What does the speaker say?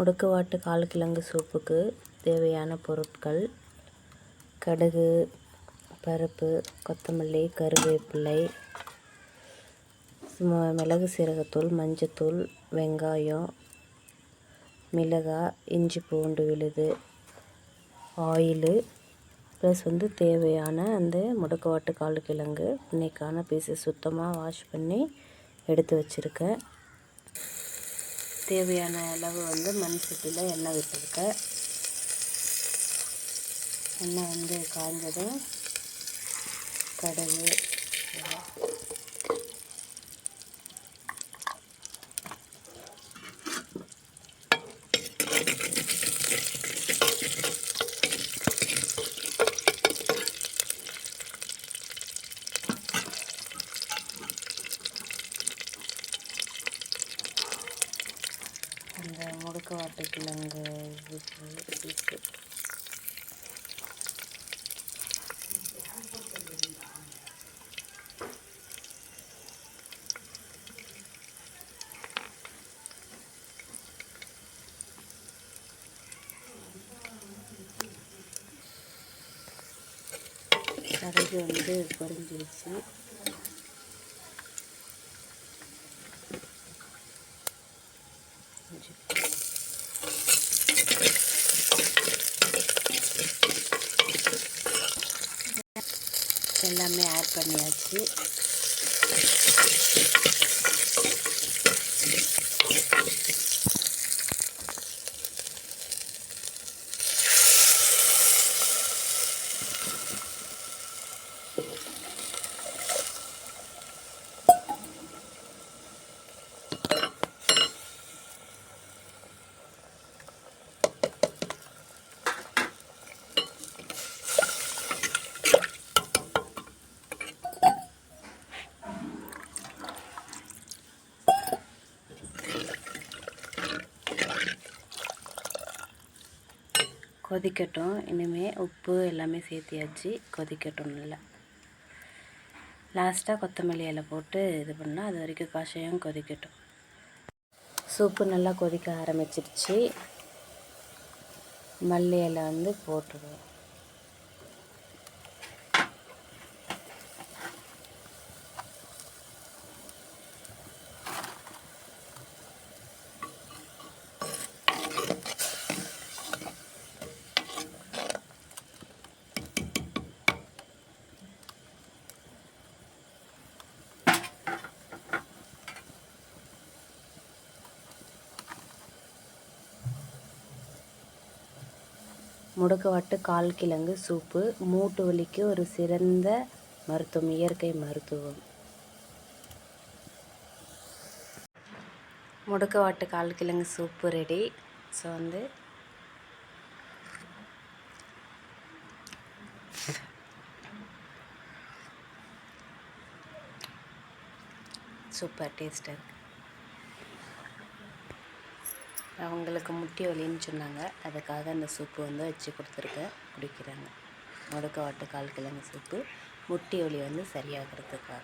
முடக்குவாட்டு கால்கிழங்கு சூப்புக்கு தேவையான பொருட்கள் கடுகு பருப்பு கொத்தமல்லி கருவேப்பிலை மிளகு சீரகத்தூள் மஞ்சத்தூள் வெங்காயம் மிளகாய் இஞ்சி பூண்டு விழுது ஆயிலு ப்ளஸ் வந்து தேவையான அந்த முடக்குவாட்டு கால்கிழங்கு இன்றைக்கான பீஸை சுத்தமாக வாஷ் பண்ணி எடுத்து வச்சுருக்கேன். தேவையான அளவு வந்து மண் சட்டியில் எண்ணெய் விட்டுருக்கேன் எண்ணெய் வந்து காய்ஞ்சதும் கடுகு முடுக்க முடுக்குவாட்டு கிழங்கு இதுக்கு கடுகு வந்து பொரிஞ்சிருச்சு இஞ்சி எல்லாமே ஆட் பண்ணியாச்சு. கொதிக்கட்டும். இனிமேல் உப்பு எல்லாமே சேர்த்தியாச்சு. கொதிக்கட்டும் நல்லா லாஸ்ட்டாக கொத்தமல்லி இலை போட்டு இது பண்ணால் அது வரைக்கும் கஷாயம் கொதிக்கட்டும். சூப்பு நல்லா கொதிக்க ஆரம்பிச்சிருச்சு. மல்லி இலை வந்து போட்டுருவோம். முடக்குவாட்டு கால் கிழங்கு சூப்பு மூட்டு வலிக்கு ஒரு சிறந்த மருத்துவம் இயற்கை மருத்துவம். முடக்குவாட்டு கால் கிழங்கு சூப்பு ரெடி ஸோ வந்து சூப்பர் டேஸ்ட்டாக இருக்குது அவங்களுக்கு முட்டி வலின்னு சொன்னாங்க. அதுக்காக அந்த சூப்பு வந்து வச்சு கொடுத்துருக்கேன் குடிக்கிறாங்க. முடக்க வாட்டு கால் கிழங்கு சூப்பு. முட்டி வலி வந்து சரியாகிறதுக்காக.